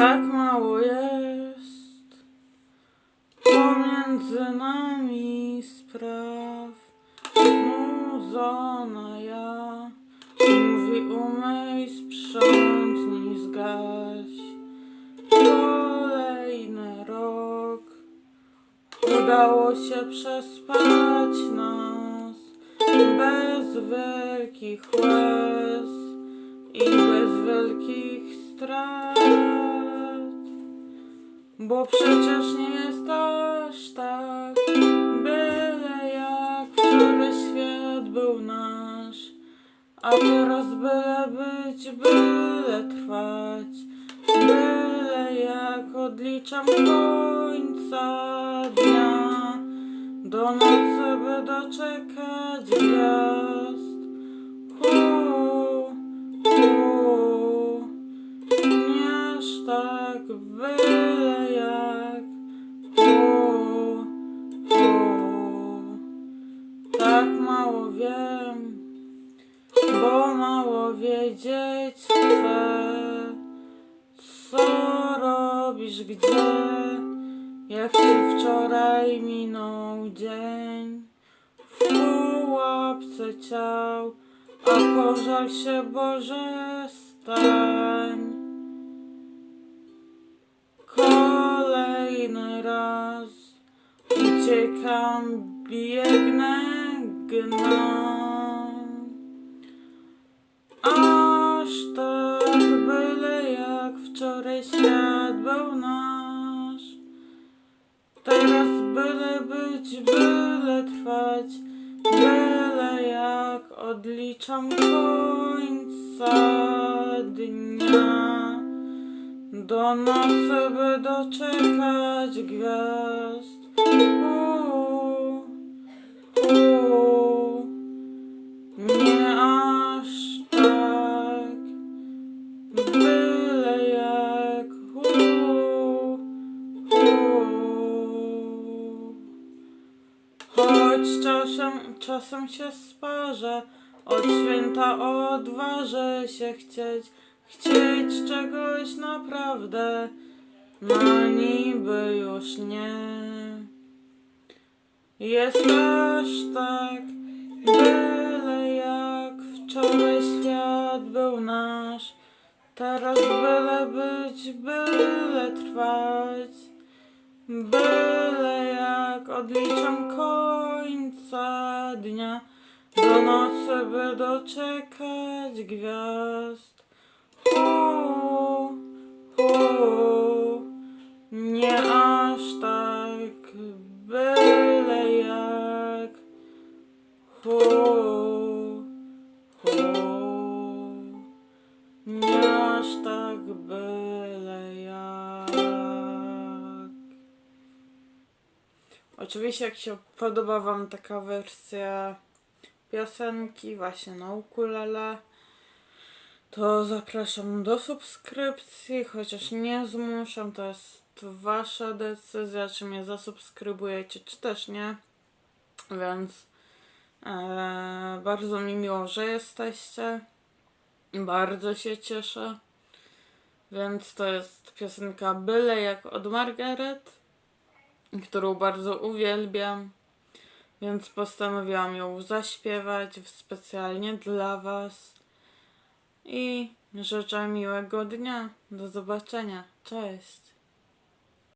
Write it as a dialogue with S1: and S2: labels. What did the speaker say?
S1: Tak mało jest pomiędzy nami spraw. Znudzona ja mówi umyj, sprzątnij, zgaś. Kolejny rok udało się przespać nas bez wielkich łez i bez wielkich strat. Bo przecież nie jest aż tak, byle jak wczoraj świat był nasz, a teraz byle być, byle trwać, byle jak odliczam końca dnia, do nocy by doczekać gwiazd. Nie tak byle mało wiem, bo mało wiedzieć chcę, co robisz gdzie, jak ci wczoraj minął dzień w pułapce ciał, a pożal się Boże stań. Kolejny raz uciekam, biegnę, Aż tak byle jak wczoraj świat był nasz. Teraz byle być, byle trwać, byle jak odliczam końca dnia. Do nocy by doczekać gwiazd. Nie aż tak, byle jak u. Choć czasem, czasem się sparzę, od święta odważę się chcieć, chcieć czegoś naprawdę, na niby już nie. Jest aż tak, byle jak wczoraj świat był nasz, teraz byle być, byle trwać. Byle jak odliczam końca dnia, do nocy by doczekać gwiazd. Oczywiście jak się podoba Wam taka wersja piosenki właśnie na ukulele, to zapraszam do subskrypcji, chociaż nie zmuszam, to jest Wasza decyzja, czy mnie zasubskrybujecie, czy też nie. Więc e, bardzo mi miło, że jesteście. Bardzo się cieszę. Więc to jest piosenka Byle jak od Margaret którą bardzo uwielbiam, więc postanowiłam ją zaśpiewać specjalnie dla Was. I życzę miłego dnia. Do zobaczenia. Cześć.